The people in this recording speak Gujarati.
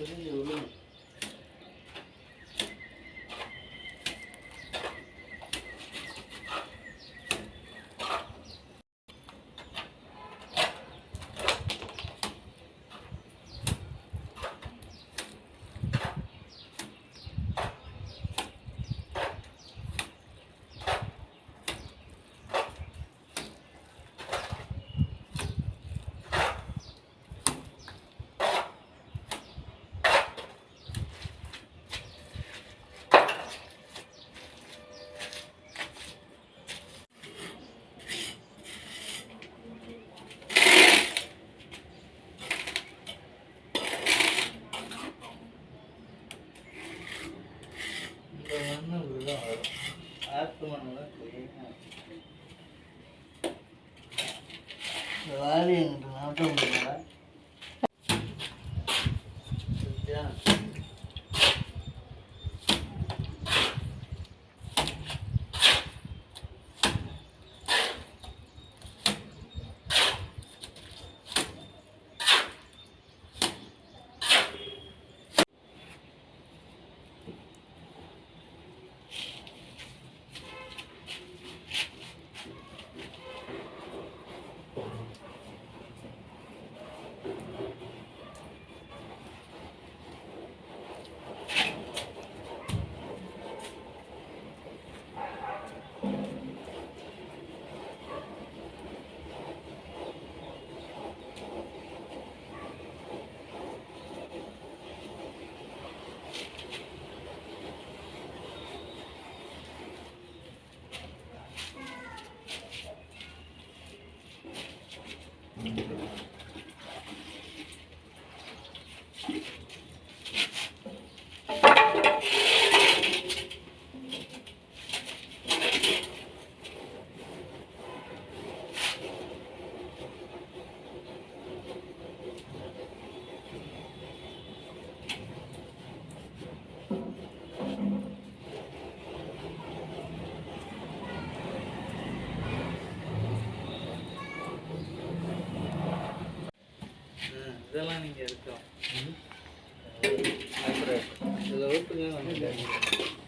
Deixa eu ver. একদম Zarówno nie ma.